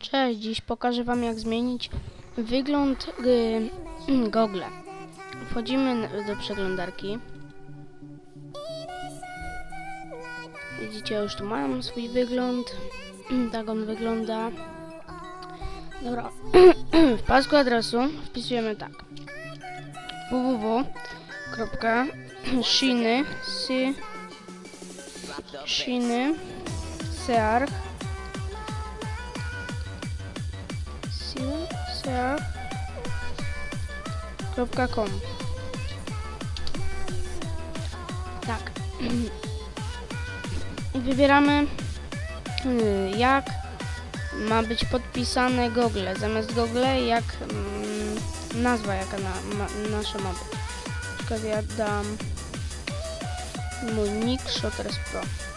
Cześć, dziś pokażę Wam jak zmienić wygląd y, Google. Wchodzimy do przeglądarki. Widzicie, już tu mam swój wygląd. Tak on wygląda. Dobra, w pasku adresu wpisujemy tak www.shiny search.com Tak. Wybieramy y, jak ma być podpisane Google. Zamiast Google jak mm, nazwa jaka na, ma, nasza ma być. Przykład ja dam mój nick Shotters Pro.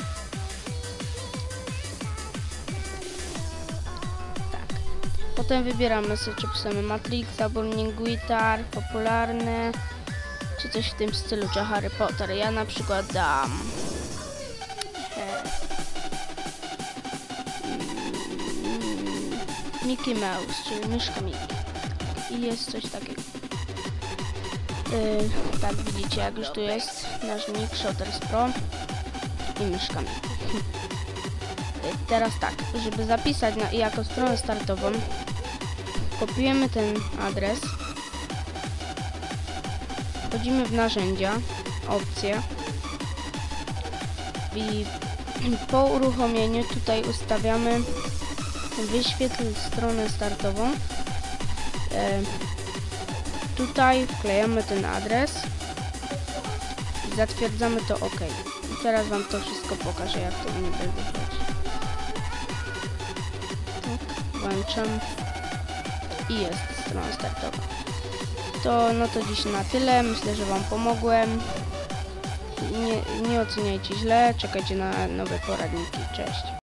Potem wybieramy sobie, czy pisamy Matrixa, Burning Guitar, popularne, czy coś w tym stylu, czy Harry Potter. Ja na przykład dam... E, mm, Mickey Mouse, czyli myszka Mickey. I jest coś takiego. Yy, tak, widzicie, jak już tu jest nasz nick Shotters Pro i myszka Mickey. Teraz tak, żeby zapisać na, jako stronę startową, kopiujemy ten adres, wchodzimy w narzędzia, opcje i po uruchomieniu tutaj ustawiamy wyświetl stronę startową. E, tutaj wklejamy ten adres i zatwierdzamy to OK. I teraz Wam to wszystko pokażę, jak to niby wychodzi. Włączam i jest strona startowa. To no to dziś na tyle. Myślę, że Wam pomogłem. Nie, nie oceniajcie źle, czekajcie na nowe poradniki. Cześć.